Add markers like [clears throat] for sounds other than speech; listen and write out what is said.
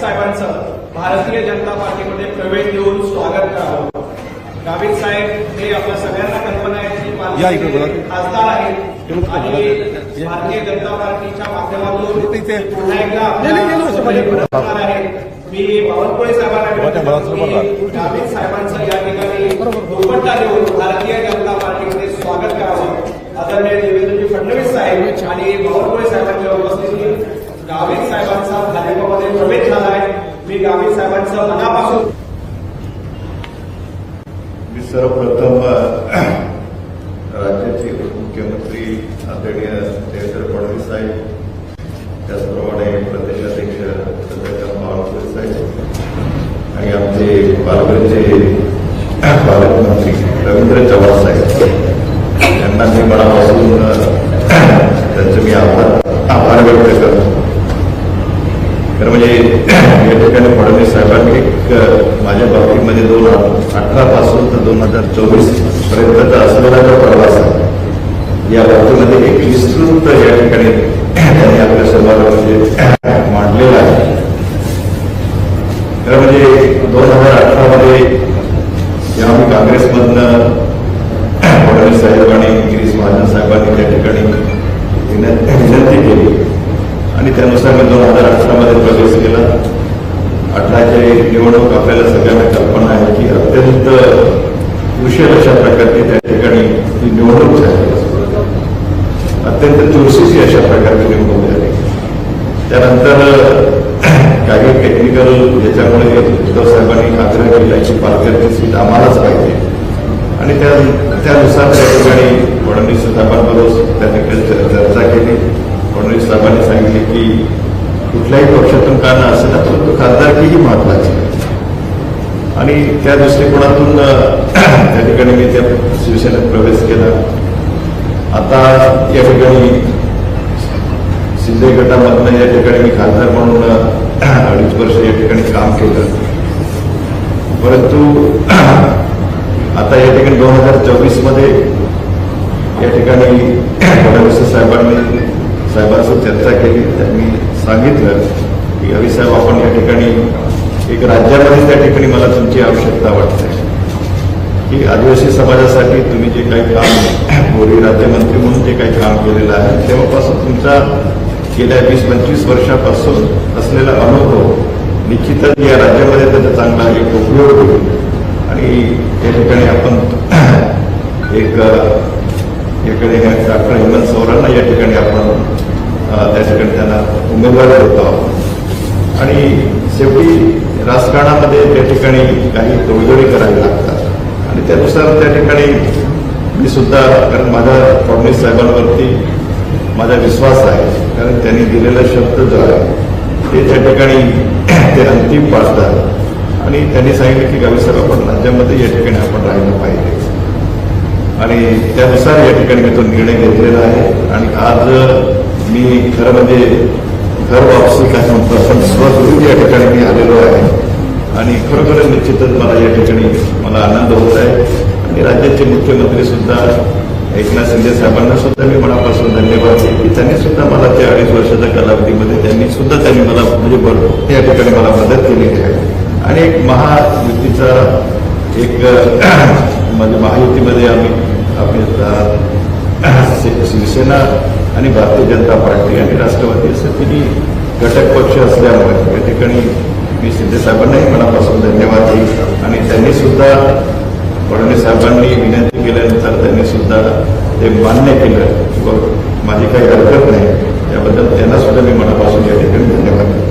साहेबांचं भारतीय जनता पार्टीमध्ये प्रवेश देऊन स्वागत करावं. गावित साहेब हे आपल्या सगळ्यांना कल्पना आहे की खासदार आहेत आणि भारतीय जनता पार्टीच्या माध्यमातून. पुन्हा एकदा आहेत मी बावनकुळे साहेबांना गावित साहेबांचं या ठिकाणी दुपट्टा देऊन भारतीय जनता पार्टीमध्ये स्वागत करावं. आदरणीय देवेंद्रजी फडणवीस साहेब आणि बावनकुळे साहेबांच्या उपस्थितीत गावित साहेबांचा भाजपमध्ये प्रवेश झाला आहे मी गावित साहेबांचं मनापासून मी सर्वप्रथम राज्याचे उपमुख्यमंत्री आदरणीय देवेंद्र फडणवीस साहेब त्याचप्रमाणे प्रदेशाध्यक्ष चंद्रकांत बावनकुळे साहेब आणि आमचे पालघरचे पालकमंत्री रवींद्र चव्हाण साहेब. यांना मी मनापासून त्यांचे मी आभार आभार व्यक्त करतो. खरं म्हणजे या ठिकाणी माझ्या बाबतीमध्ये दोन अठरा पासून तर दोन हजार चोवीस पर्यंतचा असलेला जो प्रवास आहे. या बाबतीमध्ये एक विस्तृत या ठिकाणी त्यांनी आपल्या समाजामध्ये मांडलेला आहे. खरं म्हणजे दोन हजार निवडणूक आपल्याला सगळ्यांना कल्पना आहे की अत्यंत कुशल अशा प्रकारची त्या ठिकाणी ही निवडणूक झाली. अत्यंत चुरशीची अशा प्रकारची निवडणूक झाली. त्यानंतर [clears throat] काही टेक्निकल याच्यामुळे उद्धव साहेबांनी आग्रह केला की पालघरची सीट आम्हालाच पाहिजे. आणि त्या त्यानुसार त्या ठिकाणी फडणवीस साहेबांबरोबर त्या ठिकाणी चर्चा केली. फडणवीस साहेबांनी सांगितले की कुठल्याही पक्षात ही महत्वाची. आणि त्या दृष्टिकोनातून त्या ठिकाणी मी त्या शिवसेनेत प्रवेश केला. आता या ठिकाणी शिंदे गटामधनं या ठिकाणी मी खासदार म्हणून अडीच वर्ष या ठिकाणी काम केलं. परंतु आता या ठिकाणी दोन हजार चोवीसमध्ये या ठिकाणी फडणवीस साहेबांनी साहेबांशी चर्चा केली त्यांनी सांगितलं की साहेब आपण या ठिकाणी एक राज्यामध्ये त्या ठिकाणी मला तुमची आवश्यकता वाटते. की आदिवासी समाजासाठी तुम्ही जे काही काम मोरी राज्यमंत्री म्हणून जे काही काम केलेलं आहे तेव्हापासून तुमचा गेल्या वीस पंचवीस वर्षापासून असलेला अनुभव निश्चितच या राज्यामध्ये त्याचा चांगला एक उपयोग होईल. आणि या ठिकाणी आपण [clears throat] एक याकडे डॉक्टर हेमंत सौरांना या ठिकाणी आपण त्या ठिकाणी त्यांना उमेदवार देत आहोत. आणि शेवटी राजकारणामध्ये त्या ठिकाणी काही तोडजोडी करावी लागतात. आणि त्यानुसार त्या ठिकाणी मी सुद्धा कारण माझा फडणवीस साहेबांवरती माझा विश्वास आहे कारण त्यांनी दिलेला शब्द जो आहे ते त्या ठिकाणी ते अंतिम पाळतात आणि त्यांनी सांगितलं की गावीसाहेब आपण राज्यामध्ये या ठिकाणी आपण राहिलं पाहिजे. आणि त्यानुसार या ठिकाणी मी तो निर्णय घेतलेला आहे. आणि आज मी खरं म्हणजे घर वापसी काय म्हणतो आपण या ठिकाणी मी आलेलो आहे. आणि खरोखर निश्चितच मला या ठिकाणी मला आनंद होत आहे. आणि राज्याचे मुख्यमंत्री सुद्धा एकनाथ शिंदे साहेबांना सुद्धा मी मनापासून धन्यवाद की त्यांनी सुद्धा मला त्या अडीच वर्षाच्या कालावधीमध्ये त्यांनी सुद्धा त्यांनी मला म्हणजे बरोबर या ठिकाणी मला मदत केलेली आहे. आणि एक महायुतीचा एक [clears throat] म्हणजे महायुतीमध्ये आम्ही आपली [clears throat] शिवसेना आणि भारतीय जनता पार्टी आणि राष्ट्रवादी असं तिन्ही घटक पक्ष असल्यामुळे या ठिकाणी मी शिंदे मनापासून धन्यवाद देईन. आणि त्यांनी सुद्धा फडणवीस साहेबांनी विनंती केल्यानंतर त्यांनी सुद्धा ते मान्य केलं. व माझी काही हरकत नाही. त्याबद्दल त्यांना सुद्धा मी मनापासून या ठिकाणी धन्यवाद देतो.